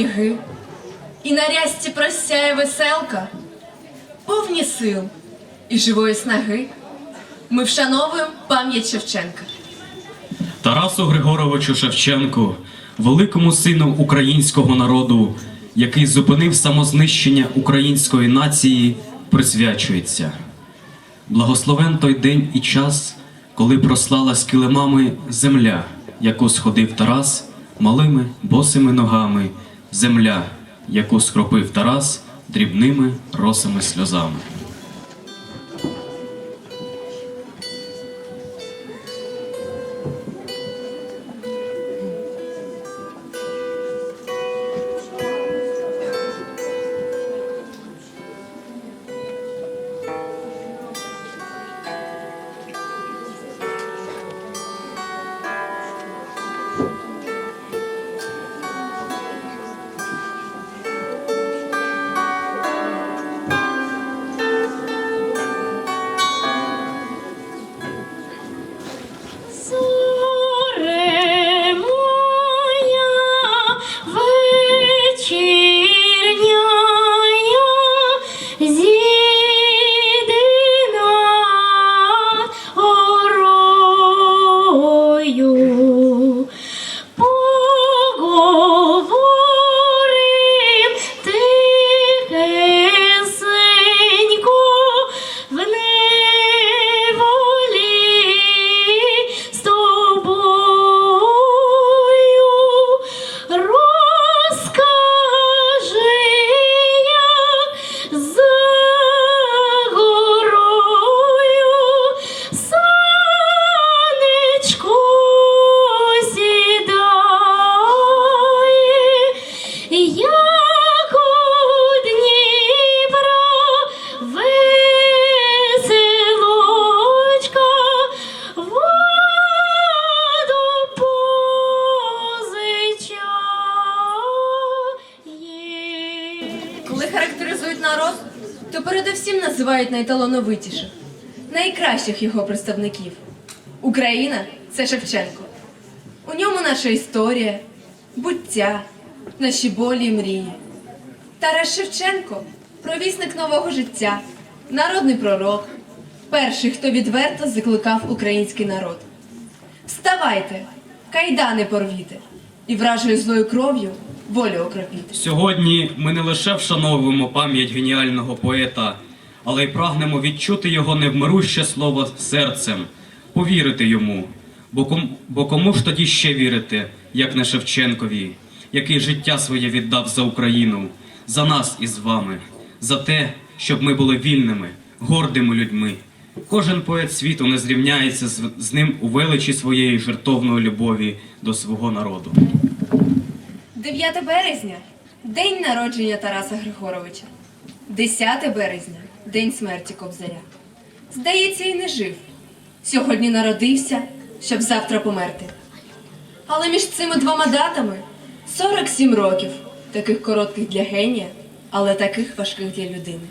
сніги, і на рясці просяє веселка, повні сил і живої снаги, ми вшановуємо пам'ять Шевченка. Тарасу Григоровичу Шевченку, великому сину українського народу, який зупинив самознищення української нації, присвячується. Благословен той день і час, коли прослалась килимами земля, яку сходив Тарас малими босими ногами, земля, яку скропив Тарас дрібними росами сльозами. Найкращих його представників. Україна це Шевченко. У ньому наша історія, буття, наші болі і мрії. Тарас Шевченко провісник нового життя, народний пророк, перший, хто відверто закликав український народ. Вставайте, кайдани порвіте, і вражою злою кров'ю волю окропіте. Сьогодні ми не лише вшановуємо пам'ять геніального поета, але й прагнемо відчути його невмируще слово серцем, повірити йому. Бо, ком, бо кому ж тоді ще вірити, як не Шевченкові, який життя своє віддав за Україну, за нас із вами, за те, щоб ми були вільними, гордими людьми. Кожен поет світу не зрівняється з, з ним у величі своєї жертовної любові до свого народу. 9 березня день народження Тараса Григоровича. 10 березня день смерті Кобзаря. Здається, і не жив. Сьогодні народився, щоб завтра померти. Але між цими двома датами 47 років, таких коротких для генія, але таких важких для людини.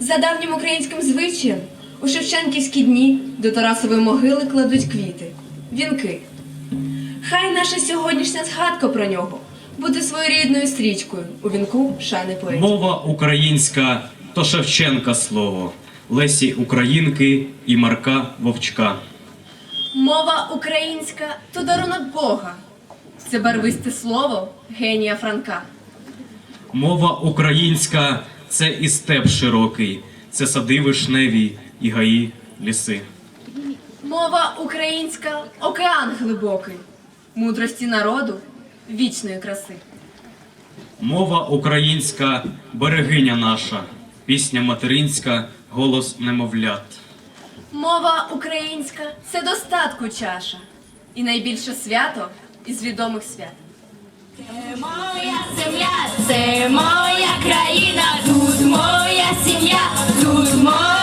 За давнім українським звичаєм у Шевченківські дні до Тарасової могили кладуть квіти, вінки. Хай наша сьогоднішня згадка про нього буде своєрідною стрічкою у вінку шани поетів. Мова українська то Шевченка слово, Лесі Українки і Марка Вовчка. Мова українська то дарунок Бога. Це барвисте слово генія Франка. Мова українська це і степ широкий, це сади вишневі і гаї ліси. Мова українська океан глибокий, мудрості народу, вічної краси. Мова українська берегиня наша, пісня материнська, голос немовлят. Мова українська це достатку чаша, і найбільше свято із відомих свят. Це моя земля, це моя країна, тут моя сім'я, тут моя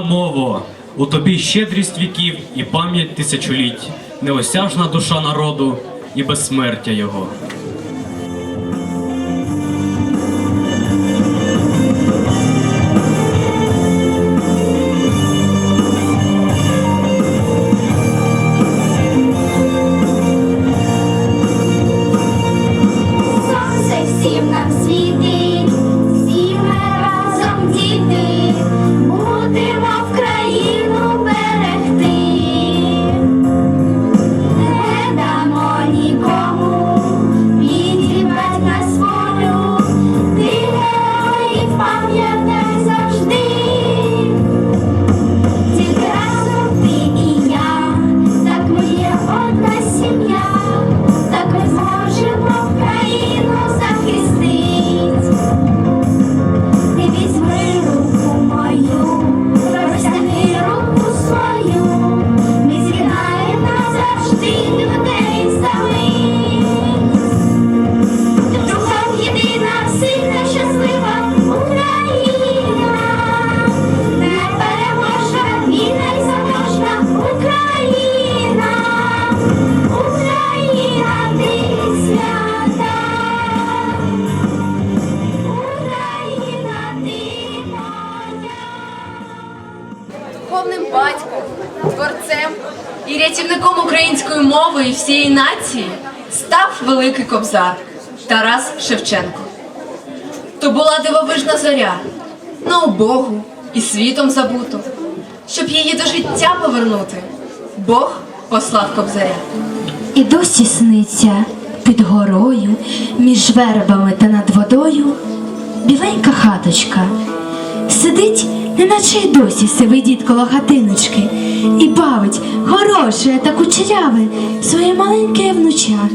рідна мово, у тобі щедрість віків і пам'ять тисячоліть, неосяжна душа народу і безсмертя його. Всім нам світить, мови і всієї нації став великий кобзар Тарас Шевченко. То була дивовижна зоря, на убогу і світом забуту. Щоб її до життя повернути, Бог послав кобзаря. І досі сниться під горою, між вербами та над водою біленька хаточка. Сидить, неначе й досі дід коло хатиночки, і бавить хороше та кучеряве своє маленьке внуча.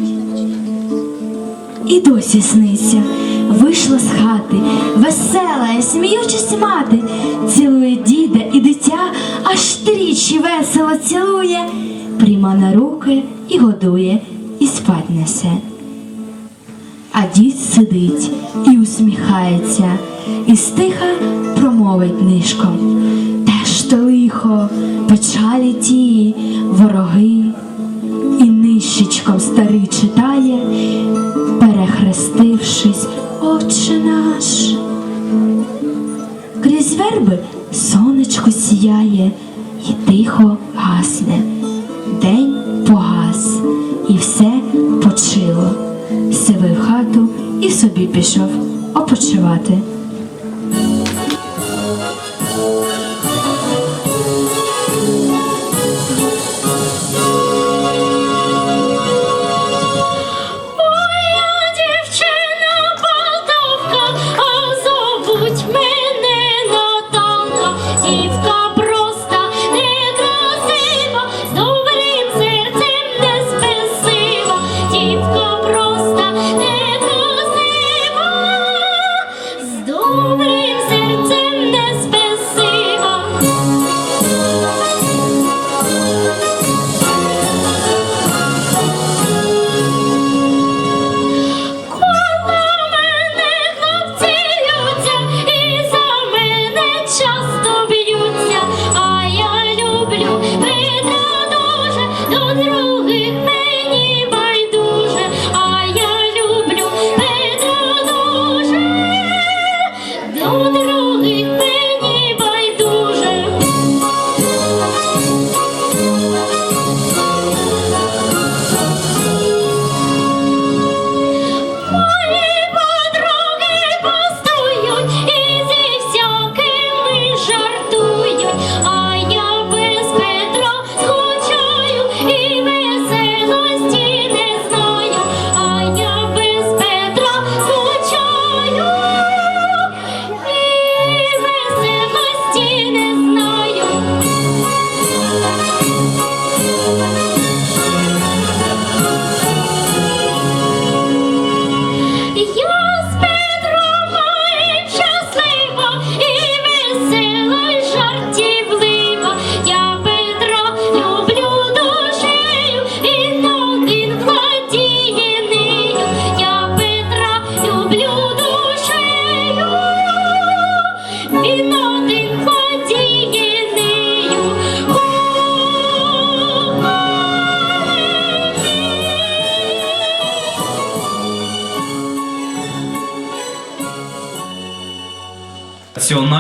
І досі сниться, вийшла з хати, весела, сміючись мати, цілує діда і дитя, аж тричі весело цілує, прийма на руки і годує, і спать несе. А дід сидить і усміхається, і стиха промовить нишком. Те ж то лихо, печалі ті, вороги, і нищечком старий читає, перехрестившись, Отче наш. Крізь верби сонечко сіяє і тихо гасне. День погас, і все почило. Сивий в хату і собі пішов опочивати.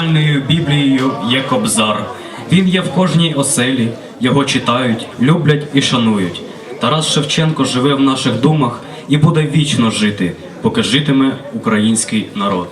національною біблією є кобзар. Він є в кожній оселі, його читають, люблять і шанують. Тарас Шевченко живе в наших думах і буде вічно жити, поки житиме український народ.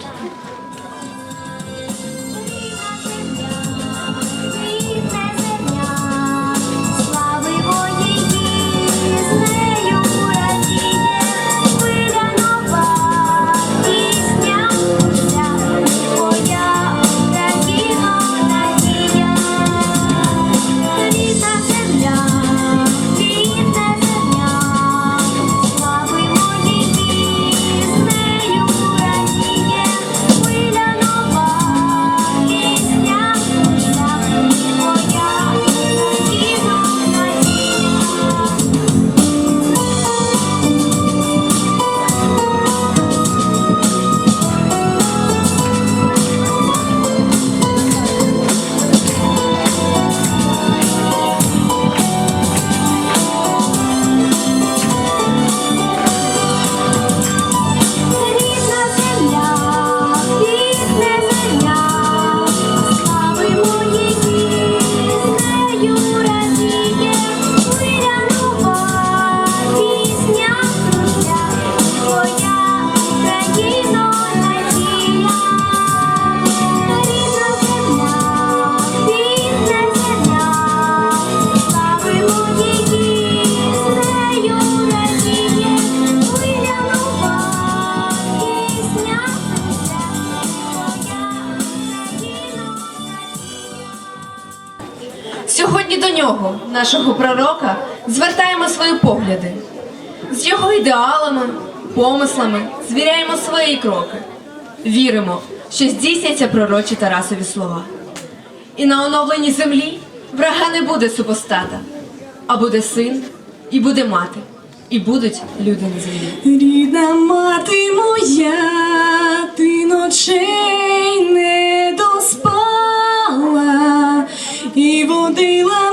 нього, нашого пророка, звертаємо свої погляди. З його ідеалами, помислами звіряємо свої кроки. Віримо, що здійсняться пророчі Тарасові слова. І на оновленій землі врага не буде супостата, а буде син, і буде мати, і будуть люди на землі. Рідна мати моя, ти ночей не доспала і водила.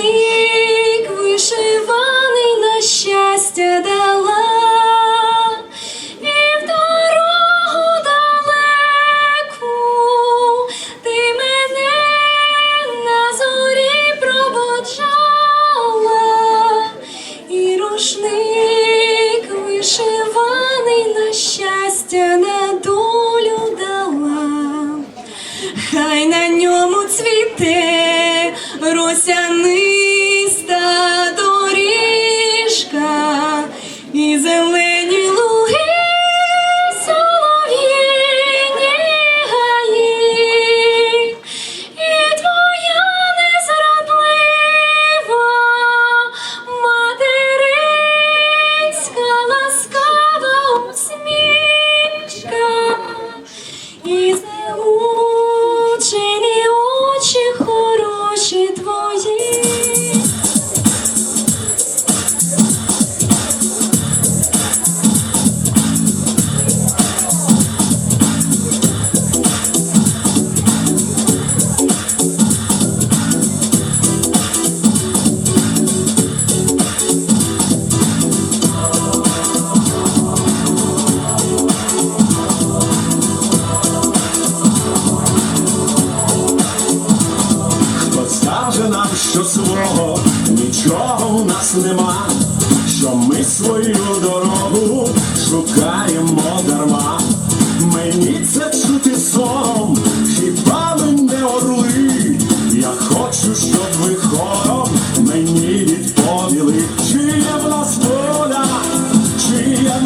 please.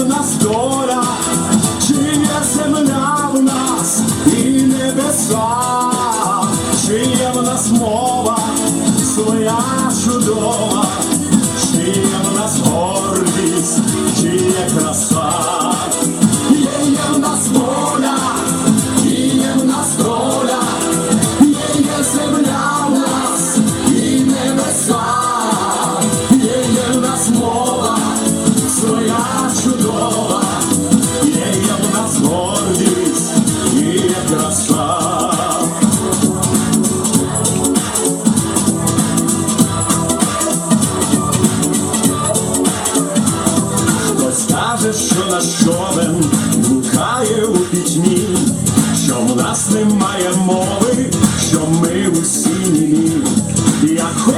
до нас.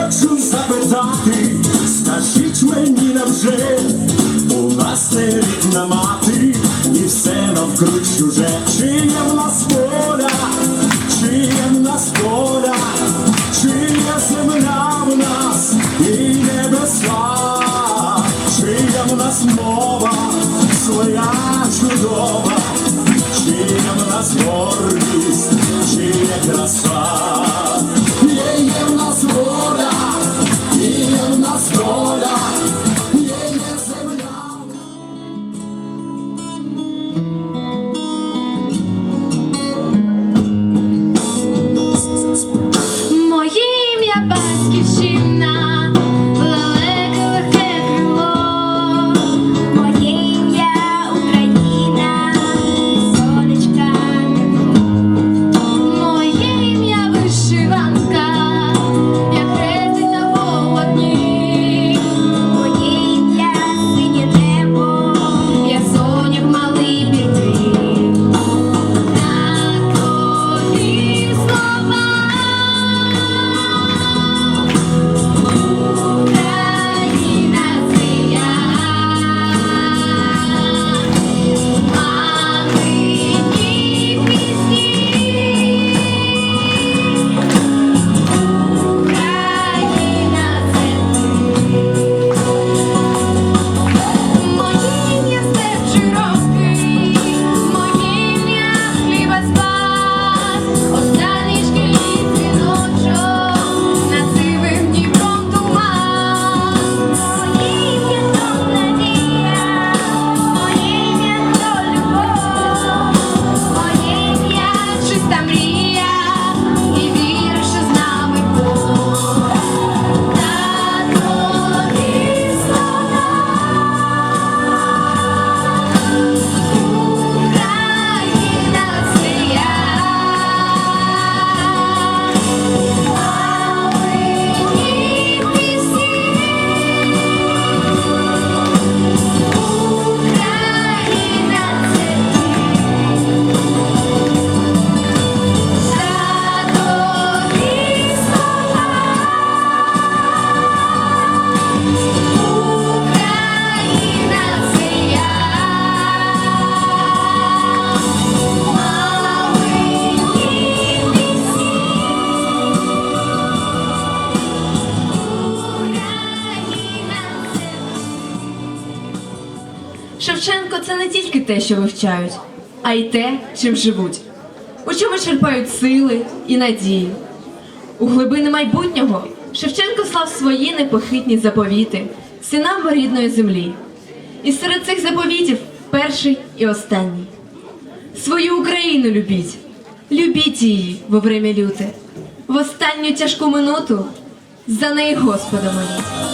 хочу запитати, скажіть мені навже, у нас не рідна мати, і все навкруг чуже. Чи є Шевченко це не тільки те, що вивчають, а й те, чим живуть, у чому черпають сили і надії. У глибини майбутнього Шевченко слав свої непохитні заповіти синам рідної землі. І серед цих заповітів перший і останній. Свою Україну любіть, любіть її во время люти, в останню тяжку минуту за неї Господа моліть.